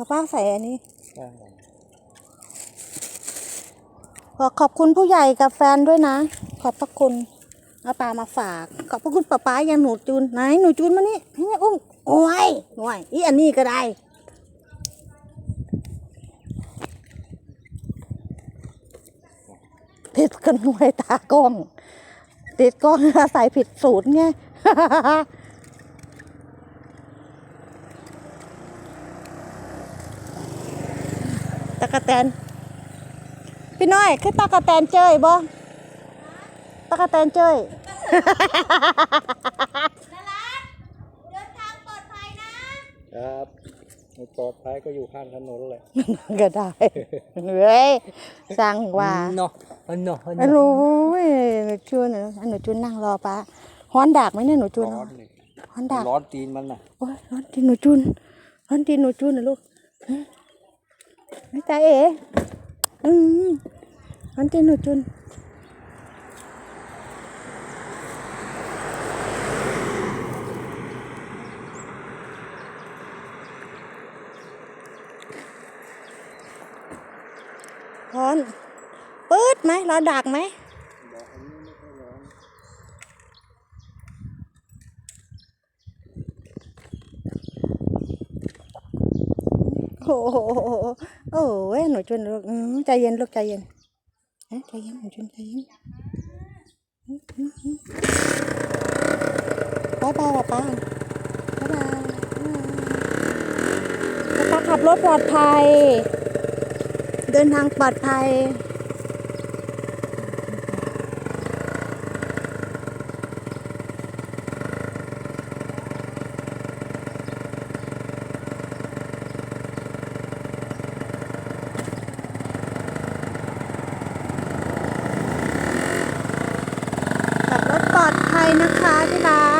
ป้าป้าใส่อันนี้ได้ขอขอบคุณผู้ใหญ่กับแฟนด้วยนะ ขอบพระคุณเอาปลามาฝาก ขอบพระคุณป้าป้ายังหนูจูนไหนหนูจูนมานี่ให้แม่อุ้มโอ้ยโอ้ยอีอันนี้ก็ได้ติดกันหน่วยตากล้อง ติดกล้องใส่ผิดสูตรไง ตะกะแตน พี่น้อยคือตะกะแตนเจ้ยบ่ตะกะแตนเจ้ยเดินทางปลอดภัยนะครับไม่ปลอดภัยก็อยู่ข้างถนนแหละก็ได้เฮ้ยสั่งว่าเนาะเนาะไม่รู้เว้ยหนูจูนน่ะหนูจูนนั่งรอป้าฮ้อนดากไหมเนี่ยหนูจูนร้อนเลยฮ้อนดากร้อนตีนมันน่ะโอ้ยร้อนตีนหนูจูนร้อนตีนหนูจูนนะลูกฮะ ไม่ตาเอ๋อืมร้อนจีนหนูจูนร้อนปื๊ดไหมร้อนดักไหม โอ้โหโอ้ยหนูจุนลูกใจเย็นลูกใจเย็นฮะใจเย็นหนูจุนใจเย็นอืมอืมอืมบ๊ายบายป้าบ๊ายบายป้าขับรถปลอดภัย เดินทางปลอดภัย ขับรถปลอดภัย นะคะที่รัก